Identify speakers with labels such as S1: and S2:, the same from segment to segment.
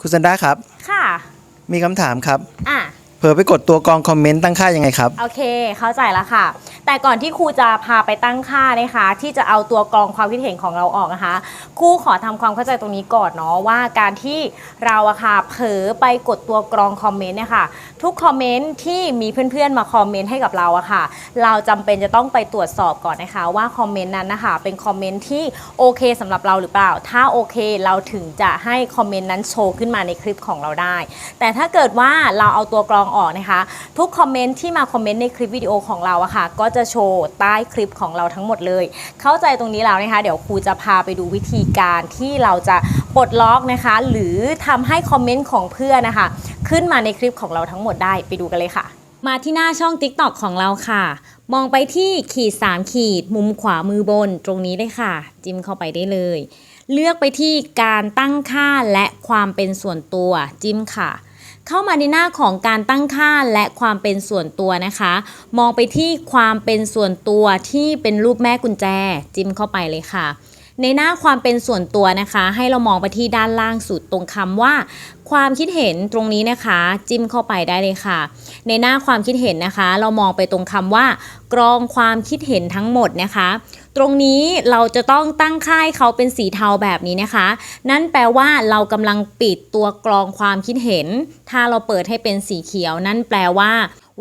S1: คุณซันด้าครับ
S2: ค่ะ
S1: มีคำถามครับ
S2: อะ
S1: เผลอไปกดตัวกรองคอมเมนต์ตั้งค่ายังไงครับ
S2: โอเค เข้าใจแล้วค่ะ แต่ก่อนที่ครูจะพาไปตั้งค่านะคะ ที่จะเอาตัวกรองความคิดเห็นของเราออกนะคะครูขอทำความเข้าใจตรงนี้ก่อนเนาะว่าการที่เราอะค่ะเผลอไปกดตัวกรองคอมเมนต์เนี่ยค่ะทุกคอมเมนต์ที่มีเพื่อนๆมาคอมเมนต์ให้กับเราอะค่ะ เราจำเป็นจะต้องไปตรวจสอบก่อนนะคะว่าคอมเมนต์นั้นนะคะเป็นคอมเมนต์ที่โอเคสำหรับเราหรือเปล่า ถ้าโอเคเราถึงจะให้คอมเมนต์นั้นโชว์ขึ้นมาในคลิปของเราได้ แต่ถ้าเกิดว่าเราเอาตัวกรองออกนะคะ ทุกคอมเมนต์ที่มาคอมเมนต์ในคลิปวิดีโอของเราอะค่ะก็จะโชว์ใต้คลิปของเราทั้งหมดเลย เข้าใจตรงนี้แล้วนะคะเดี๋ยวครูจะพาไปดูวิธีการที่เราจะปลดล็อกนะคะ หรือทำให้คอมเมนต์ของเพื่อนนะคะ ขึ้นมาในคลิปของเราทั้งหมดได้ไปดูกันเลยค่ะ มาที่หน้าช่อง TikTok ของเราค่ะ มองไปที่ขีด 3 ขีด มุมขวามือบนตรงนี้เลยค่ะ จิ้มเข้าไปได้เลย เลือกไปที่การตั้งค่าและความเป็นส่วนตัวจิ้มค่ะ เข้ามาในหน้าของการตั้งค่าและความเป็นส่วนตัวนะคะ มองไปที่ความเป็นส่วนตัวที่เป็นรูปแม่กุญแจ จิ้มเข้าไปเลยค่ะ ในหน้าความเป็นส่วนตัวนะคะ ให้เรามองไปที่ด้านล่างสุดตรงคำว่า ความคิดเห็นตรงนี้นะคะ จิ้มเข้าไปได้เลยค่ะ ในหน้าความคิดเห็นนะคะ เรามองไปตรงคำว่า กรองความคิดเห็นทั้งหมดนะคะ ตรงนี้เราจะต้องตั้งค่ายเขาเป็นสีเทาแบบนี้นะคะ นั่นแปลว่าเรากำลังปิดตัวกรองความคิดเห็น ถ้าเราเปิดให้เป็นสีเขียว นั่นแปลว่า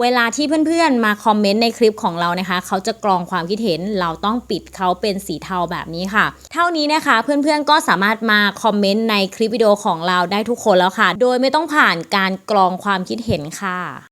S2: เวลาที่เพื่อนๆมาคอมเมนต์ในคลิปของเรานะคะ เขาจะกรองความคิดเห็นเราต้องปิดเขาเป็นสีเทาแบบนี้ค่ะ เท่านี้นะคะเพื่อนๆก็สามารถมาคอมเมนต์ในคลิปวิดีโอของเราได้ทุกคนแล้วค่ะ โดยไม่ต้องผ่านการกรองความคิดเห็นค่ะ